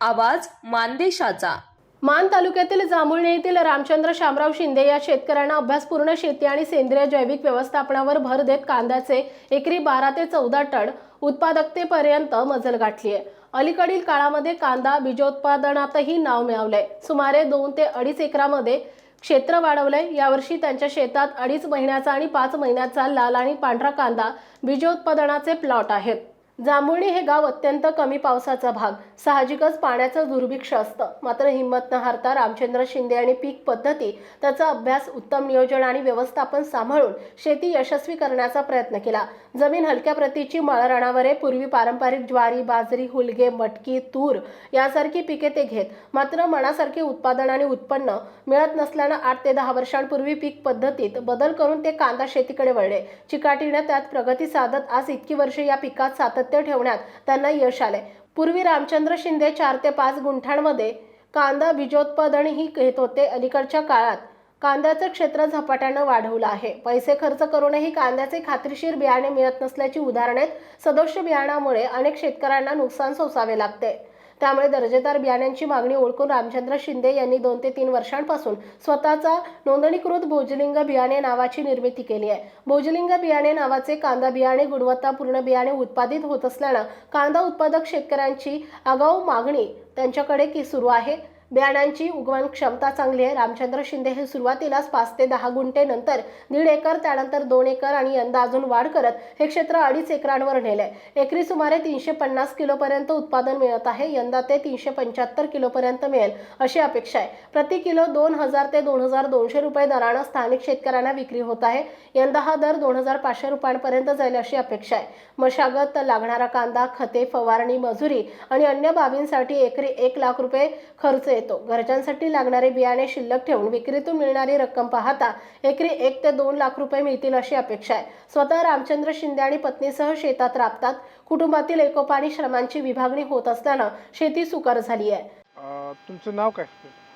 आवाज मानदेशाचा. मान तालुक्यातील जांभुळणे येथील रामचंद्र शामराव शिंदे या शेतकऱ्यांना अभ्यासपूर्ण शेती आणि सेंद्रिय जैविक व्यवस्थापनावर भर देत कांद्याचे एकरी बारा ते चौदा टन उत्पादकतेपर्यंत मजल गाठली आहे अलीकडील काळामध्ये कांदा बीजोत्पादनातही नाव मिळवलंय. सुमारे दोन ते अडीच एकरामध्ये क्षेत्र वाढवलंय. यावर्षी त्यांच्या शेतात अडीच महिन्याचा आणि पाच महिन्याचा लाल आणि पांढरा कांदा बीजोत्पादनाचे प्लॉट आहेत. जांभुळणी हे गाव अत्यंत कमी पावसाचा भाग. साहजिकच पाण्याचं दुर्भिक्ष असतं. मात्र हिंमत न हारता रामचंद्र शिंदे आणि पीक पद्धती त्याचा अभ्यास उत्तम नियोजन आणि व्यवस्थापन सांभाळून शेती यशस्वी करण्याचा प्रयत्न केला. जमीन हलक्या प्रतीची मळरणावरे पूर्वी पारंपरिक ज्वारी बाजरी हुलगे मटकी तूर यासारखी पिके ते घेत. मात्र मनासारखे उत्पादन आणि उत्पन्न मिळत नसल्यानं आठ ते दहा वर्षांपूर्वी पीक पद्धतीत बदल करून ते कांदा शेतीकडे वळले. चिकाटीने त्यात प्रगती साधत आज इतकी वर्षे या पिकात सातत्य ठेवण्यात त्यांना यश आले पूर्वी रामचंद्र शिंदे चार ते पाच गुंठांमध्ये कांदा बीजोत्पादनही घेत होते. अलीकडच्या काळात कांद्याचं क्षेत्र झपाट्यानं वाढवलं आहे. पैसे खर्च करूनही कांद्याचे खात्रीशीर बियाणे मिळत नसल्याची उदाहरणे सदोष बियाणामुळे अनेक शेतकऱ्यांना नुकसान सोसावे लागते. त्यामुळे दर्जेदार बियाण्यांची मागणी ओळखून रामचंद्र शिंदे यांनी दोन ते तीन वर्षांपासून स्वतःचा नोंदणीकृत भोजलिंग बियाणे नावाची निर्मिती केली आहे. भोजलिंग बियाणे नावाचे कांदा बियाणे गुणवत्तापूर्ण बियाणे उत्पादित होत असल्यानं कांदा उत्पादक शेतकऱ्यांची आगाऊ मागणी त्यांच्याकडे की सुरू आहे? बियाण्यांची उगवण क्षमता चांगली आहे. रामचंद्र शिंदे हे सुरुवातीलाच पाच ते दहा गुंठे नंतर दीड एकर त्यानंतर दोन एकर आणि यंदा अजून वाढ करत हे क्षेत्र अडीच एकरांवर नेलंय. एकरी सुमारे तीनशे पन्नास किलोपर्यंत उत्पादन मिळत आहे. यंदा ते तीनशे पंच्याहत्तर किलोपर्यंत मिळेल अशी अपेक्षा आहे. प्रति किलो दोन हजार ते दोन हजार दोनशे रुपये दरानं स्थानिक शेतकऱ्यांना विक्री होत आहे. यंदा हा दर दोन हजार पाचशे रुपयांपर्यंत जाईल अशी अपेक्षा आहे. मशागत लागणारा कांदा खते फवारणी मजुरी आणि अन्य बाबींसाठी एकरी एक लाख रुपये खर्च येतो. घरच्यांसाठी लागणारे बियाणे शिल्लक ठेवून विक्रीतून मिळणारी रक्कम पाहता एकरी एक ते दोन लाख रुपये मिळतील अशी अपेक्षा आहे. स्वतः रामचंद्र शिंदे आणि पत्नीसह शेतात राबतात. कुटुंबातील एकोपा आणि श्रमांची विभागणी होत असल्यानं शेती सुकर झाली आहे. अ, तुमचं नाव काय?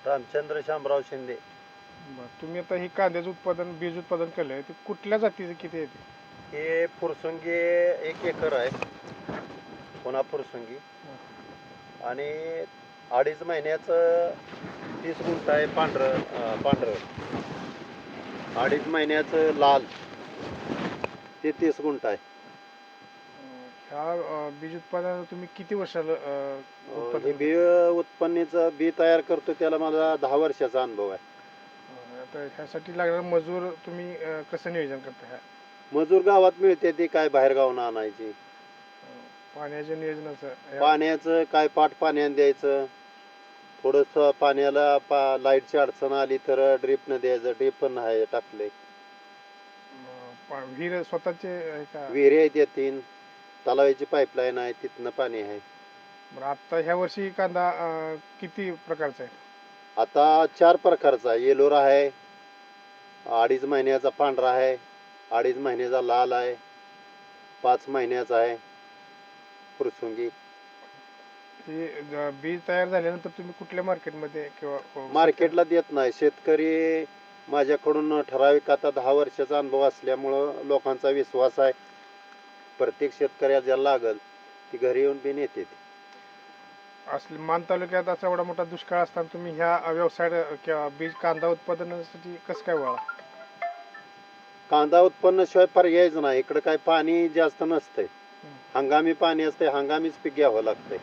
रामचंद्र शामराव शिंदे. बरं तुम्ही आता हे कांद्याचं उत्पादन बीज उत्पादन केलंय ते कुठल्या जातीचं किती येते हे फुरसुंगी एक एकर आहे. पुन्हा फुरसुंगी. आणि अडीच महिन्याचं तीस गुंठ आहे पांढरं पांढरं. अडीच महिन्याचं लाल ते तीस गुंठ आहे. ह्या बीज उत्पादन तुम्ही किती वर्षाला हे बी उत्पन्नाचं बी तयार करतो त्याला मला दहा वर्षाचा अनुभव आहे. आता ह्यासाठी लागणारा मजूर तुम्ही अ, कसं नियोजन करता ह्या? मजूर गावात मिळते ती काय बाहेर गावून आणायची. पाण्याच्या नियोजनाचं ह्या- पाण्याचं काय पाट पाण्यानं द्यायचं. थोडंसं पाण्याला पा लाईटची अडचण आली तर ड्रीपनं द्यायचं. ड्रीप पण आहे टाकले. विहीर स्वतःचे आहे का? विहिरी आहेत या तीन. तलावाची पाईपलाईन आहे तिथनं पाणी आहे. बरं आता ह्या वर्षी कांदा अ, किती प्रकारचा आहे? आता चार प्रकारचा. येलोर आहे अडीच महिन्याचा पांढरा आहे अडीच महिन्याचा लाल आहे पाच महिन्याचा आहे फुरसुंगी. बीज तयार झाल्यानंतर तुम्ही कुठल्या मार्केटमध्ये किंवा मार्केटला देत नाही. शेतकरी माझ्याकडून ठराविक आता दहा वर्षाचा अनुभव असल्यामुळं लोकांचा विश्वास आहे. प्रत्येक शेतकऱ्याला ज्याला लागल ती घरी येऊन बी नेते असले मान तालुक्यात असा एवढा मोठा दुष्काळ असताना तुम्ही ह्या व्यवसाय किंवा बीज कांदा उत्पादनासाठी कसं काय वळा? कांदा उत्पन्नाशिवाय पर्यायच नाही. इकडं काय पाणी जास्त नसतंय. हंगामी पाणी असते हंगामीच पीक घ्यावं लागतंय.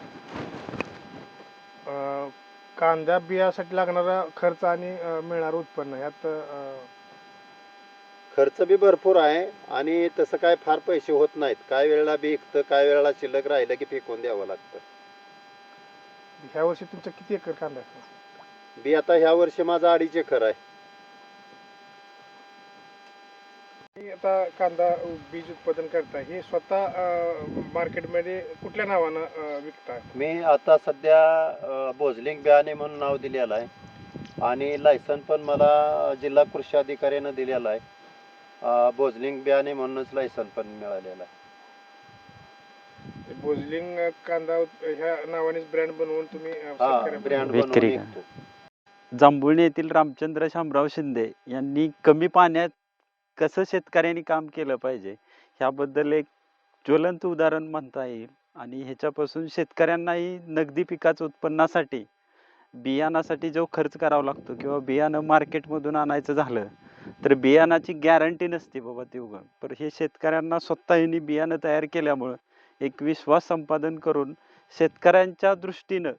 कांदा बियासाठी लागणारा खर्च आणि अं, मिळणारं उत्पन्न यात अं, खर्च बी भरपूर आहे आणि तसं काय फार पैसे होत नाहीत. काय वेळेला बी विकतं काय वेळेला शिल्लक राहिलं की फेकून द्यावं लागतं. ह्या वर्षी तुमचा किती एकर कांदा आहे? बी आता ह्या वर्षी माझा अडीच एकर आहे तुम्ही आता कांदा बीज उत्पादन करताय हे स्वतः अं, मार्केटमध्ये कुठल्या नावानं अं, विकताय? मी आता सध्या भोजलिंग बियाणे म्हणून नाव दिलेलं आहे. आणि लायसन पण मला जिल्हा कृषी अधिकाऱ्यानं दिलेलं आहे. अ, भोजलिंग बियाणे म्हणूनच लायसन पण मिळालेलं आहे. बोजलिंग कांदा ह्या नावानेच ब्रँड बनवून तुम्ही ब्रँड बनवून विक्री. का? विकतो. जांभुळणी येथील रामचंद्र शामराव शिंदे यांनी कमी पाण्यात कसं शेतकऱ्यांनी काम केलं पाहिजे ह्याबद्दल एक ज्वलंत उदाहरण म्हणता येईल. आणि ह्याच्यापासून शेतकऱ्यांनाही नगदी पिकाचं उत्पन्नासाठी बियाणासाठी जो खर्च करावा लागतो किंवा बियाणं मार्केटमधून आणायचं झालं तर बियाणाची गॅरंटी नसते बाबा ते उघड पण हे शेतकऱ्यांना स्वतःही बियाणं तयार केल्यामुळं एक विश्वास संपादन करून शेतकऱ्यांच्या दृष्टीनं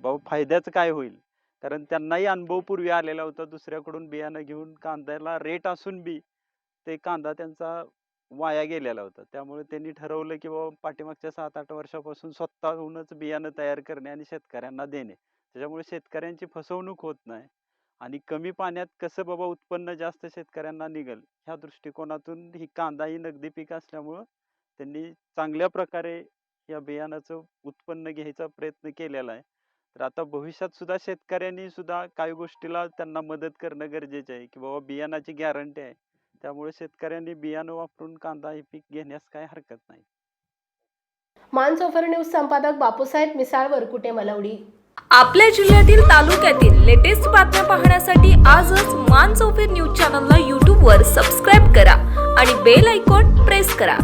बाबा फायद्याचं काय होईल? कारण त्यांनाही अनुभव पूर्वी आलेला होता दुसऱ्याकडून बियाणं घेऊन कांद्याला रेट असून बी ते कांदा त्यांचा वाया गेलेला होता. त्यामुळे त्यांनी ठरवलं की बाबा पाठीमागच्या सात आठ वर्षापासून स्वतःहूनच बियाणं तयार करणे आणि शेतकऱ्यांना देणे. त्याच्यामुळे शेतकऱ्यांची फसवणूक होत नाही आणि कमी पाण्यात कसं बाबा उत्पन्न जास्त शेतकऱ्यांना निघेल ह्या दृष्टिकोनातून ही कांदा ही नगदी पीक असल्यामुळं त्यांनी चांगल्या प्रकारे या बियाणाचं उत्पन्न घ्यायचा प्रयत्न केलेला आहे. तर आता भविष्यात सुद्धा शेतकऱ्यांनी सुद्धा काही गोष्टीला त्यांना मदत करणं गरजेचं आहे की बाबा बियाणाची गॅरंटी आहे. त्यामुळे शेतकऱ्यांनी बियाणं वापरून कांदा हे पीक घेण्यास काही हरकत नाही. मानसोफर न्यूज संपादक बापूसाहेब मिसाळ वरकुटे मलवडी. आपल्या जिल्ह्यातील तालुक्यातील लेटेस्ट बातम्या पाहण्यासाठी आजच मान चौफेर न्यूज चॅनलला यूट्यूबवर सबस्क्राईब करा आणि बेल आयकॉन प्रेस करा.